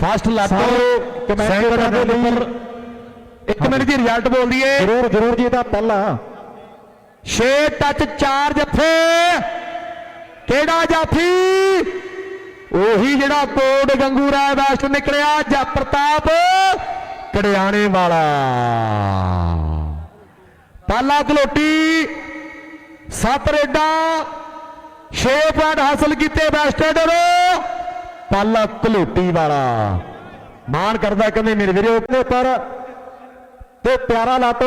Fast ਲੱਤ second ਦੇ number ਇੱਕ ਮਿੰਟ ਦੀ ਰਿਜ਼ਲਟ ਬੋਲਦੀ ਏ। ਜ਼ਰੂਰ ਜ਼ਰੂਰ ਜੀ ਇਹਦਾ ਪਹਿਲਾ। 6 ਟੱਚ 4 ਜੱਫੇ ਕਿਹੜਾ ਜਾਫੀ? ਉਹੀ ਜਿਹੜਾ ਕੋਟ ਗੰਗੂ ਰਾਏ ਵੈਸਟ ਨਿਕਲਿਆ ਜਾਂ ਪ੍ਰਤਾਪ ਕੜਿਆਣੇ ਵਾਲਾ। ਪਾਲਾ ਕਲੋਟੀ ਸੱਤ ਰੇਡਾਂ 6 ਪੁਆਇੰਟ ਹਾਸਲ ਕੀਤੇ ਵੈਸਟਡ ਨੂੰ ਪਾਲਾ ਕਲੋਟੀ ਵਾਲਾ। ਮਾਣ ਕਰਦਾ ਕਹਿੰਦੇ ਮੇਰੇ ਵੀਰੋ ਦੇ ਪਰ ਤੇ ਪਿਆਰਾ ਲਾਟੋ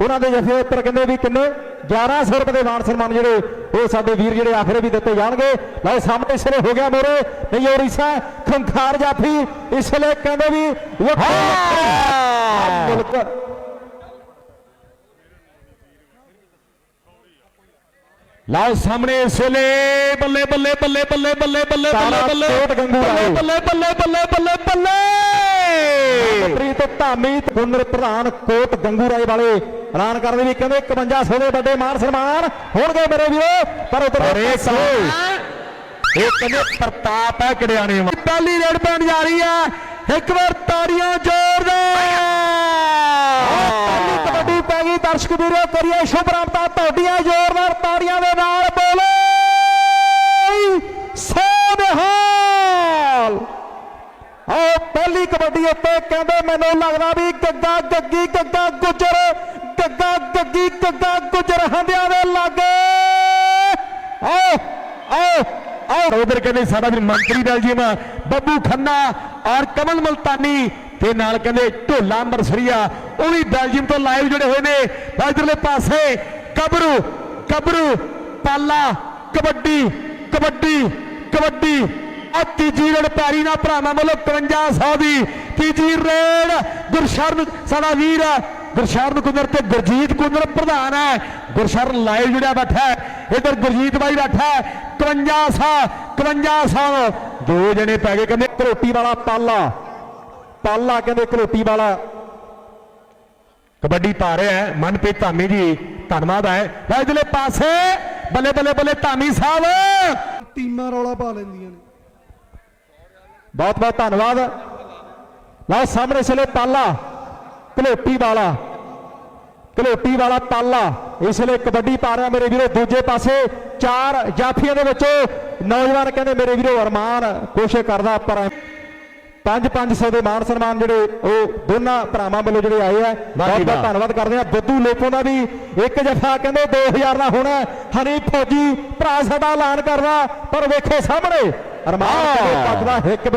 ਉਹਨਾਂ ਦੇ ਜਥੇ ਉੱਪਰ ਕਹਿੰਦੇ ਵੀ ਕਿੰਨੇ? 1100 ਰੁਪਏ ਦੇ ਮਾਨ ਸਨਮਾਨ ਜਿਹੜੇ ਉਹ ਸਾਡੇ ਵੀਰ ਜਿਹੜੇ ਆਖਰੇ ਵੀ ਦਿੱਤੇ ਜਾਣਗੇ। ਲਓ ਸਾਹਮਣੇ ਵੇਲੇ ਹੋ ਗਿਆ ਮੋਰੇ ਨਹੀਂ ਉਹ ਰੀਸਾ ਖੰਖਾਰ ਜਾਫੀ ਇਸ ਵੇਲੇ ਕਹਿੰਦੇ ਵੀ। ਮੁਲਕ ਲਓ ਸਾਹਮਣੇ ਇਸ ਵੇਲੇ ਬੱਲੇ ਬੱਲੇ ਬੱਲੇ ਬੱਲੇ ਬੱਲੇ ਬੱਲੇ ਤਾਲਾ ਬੱਲੇ ਕੋਟ ਗੰਗੂ ਰਾਏ। ਬੱਲੇ ਬੱਲੇ ਬੱਲੇ ਬੱਲੇ ਬੱਲੇ। ਪ੍ਰੀਤ ਧਾਮੀ ਗੁੰਨਰ ਪ੍ਰਧਾਨ ਕੋਟ ਗੰਗੂ ਰਾਏ ਵਾਲੇ ਐਲਾਨ ਕਰਦੇ ਵੀ ਕਹਿੰਦੇ 5100 ਦੇ ਵੱਡੇ ਮਾਨ ਸਨਮਾਨ ਹੋਣਗੇ ਮੇਰੇ ਵੀਰੋ ਪਰ ਉਧਰ ਇਹ ਕਹਿੰਦੇ ਪ੍ਰਤਾਪ ਹੈ ਕੜਿਆਣੇ ਪਹਿਲੀ ਰੇਡ ਪੈਣ ਜਾ ਰਹੀ ਹੈ। ਇੱਕ ਵਾਰ ਤਾੜੀਆਂ ਜ਼ੋਰਦਾਰ ਪਹਿਲੀ ਕਬੱਡੀ ਪੈ ਗਈ ਦਰਸ਼ਕ ਵੀਰੋ, ਕਰੀਏ ਸ਼ੁਭ ਰਾਮਤਾ ਤੁਹਾਡੀਆਂ ਜ਼ੋਰਦਾਰ ਤਾੜੀਆਂ ਦੇ ਨਾਲ ਬੋਲੇ। ਸੋਨਹਾਲ ਆਓ, ਪਹਿਲੀ ਕਬੱਡੀ ਉੱਤੇ ਕਹਿੰਦੇ, ਮੈਨੂੰ ਲੱਗਦਾ ਵੀ ਗੱਗਾ ਗੱਗੀ ਗੱਗਾ ਗੁਜਰ, ਗੱਗਾ ਗੱਗੀ ਗੱਗਾ ਗੁਜਰ ਹੰਦਿਆਂ ਦੇ ਲਾਗੇ। ਆਓ ਆਓ ਆਓ। ਉਧਰ ਕਹਿੰਦੇ ਸਾਡਾ ਵੀ ਮੰਤਰੀ ਬੈਲਜੀਅਮ ਬੱਬੂ ਖੰਨਾ ਔਰ ਕਮਲ ਮਲਤਾਨੀ ਤੇ ਨਾਲ ਕਹਿੰਦੇ ਢੋਲਾ ਮਰਸਰੀਆ ਉਹ ਵੀ ਬੈਲਜੀਅਮ ਤੋਂ ਲਾਈਵ ਜੁੜੇ ਹੋਏ ਨੇ। ਇਧਰਲੇ ਪਾਸੇ ਕਬਰੂ ਕਬਰੂ, ਪਾਲਾ, ਕਬੱਡੀ ਕਬੱਡੀ ਕਬੱਡੀ। ਆ ਤੀਜੀ ਰੇਡ ਪੈਰੀ ਨਾਲ ਭਰਾਵਾਂ ਵੱਲੋਂ 5100 ਦੀ ਤੀਜੀ ਰੇਡ। ਗੁਰਸ਼ਰਨ, ਸਾਡਾ ਵੀਰ ਗੁਰਸ਼ਰਨ ਕੁੰਦਰ ਤੇ ਗੁਰਜੀਤ ਕੁੰਦਰ ਪ੍ਰਧਾਨ ਹੈ। ਗੁਰਸ਼ਰਨ ਲਾਈਵ ਜੁੜਿਆ ਬੈਠਾ ਹੈ। ਇਧਰ ਗੁਰਜੀਤ ਬਾਈ ਬੈਠਾ ਹੈ। 5100 5100 ਦੋ ਜਣੇ ਪੈ ਗਏ, ਕਹਿੰਦੇ ਘਰੋਟੀ ਵਾਲਾ ਪਾਲਾ। ਪਾਲਾ ਕਹਿੰਦੇ ਘਰੋਟੀ ਵਾਲਾ। ਕਬੱਡੀ ਪਾ ਰਿਹਾ ਹੈ। ਮਨਪ੍ਰੀਤ ਧਾਮੀ ਜੀ ਧੰਨਵਾਦ ਹੈ। ਲੈ ਇਧਰਲੇ ਪਾਸੇ ਬੱਲੇ ਬੱਲੇ ਬੱਲੇ ਧਾਮੀ ਸਾਹਿਬ। ਟੀਮਾਂ ਰੌਲਾ ਪਾ ਲੈਂਦੀਆਂ ਨੇ। ਬਹੁਤ ਬਹੁਤ ਧੰਨਵਾਦ। ਲਓ ਸਾਹਮਣੇ ਚਲੇ ਪਾਲਾ ਘਲੋਟੀ ਵਾਲਾ ਘਲੋਟੀ ਵਾਲਾ ਪਾਲਾ ਇਸ ਲਈ ਕਬੱਡੀ ਪਾ ਰਿਹਾ ਮੇਰੇ ਵੀਰੋ। ਦੂਜੇ ਪਾਸੇ ਚਾਰ ਜਾਫੀਆਂ ਦੇ ਵਿੱਚੋਂ ਨੌਜਵਾਨ ਕਹਿੰਦੇ ਮੇਰੇ ਵੀਰੋ ਅਰਮਾਨ ਕੋਸ਼ਿਸ਼ ਕਰਦਾ ਪਰ 5-500 ਦੇ ਮਾਨ ਸਨਮਾਨ ਜਿਹੜੇ ਉਹ ਦੋਨਾਂ ਭਰਾਵਾਂ ਵੱਲੋਂ ਜਿਹੜੇ ਆਏ ਆ। ਬਹੁਤ ਬਹੁਤ। ਧੰਨਵਾਦ ਕਰਦੇ ਆ ਬੱਦੂ ਲੋਪੋ ਦਾ ਵੀ ਇੱਕ ਜਫਾ ਕਹਿੰਦੇ 2000 ਦਾ ਹੋਣਾ ਹਨੀ ਫੌਜੀ ਭਰਾ ਸਾਡਾ ਐਲਾਨ ਕਰਦਾ ਪਰ ਵੇਖੋ ਸਾਹਮਣੇ। ਅਰਮਾਨ ਕਹਿੰਦੇ ਪੱਗ ਦਾ ਹਿੱਕ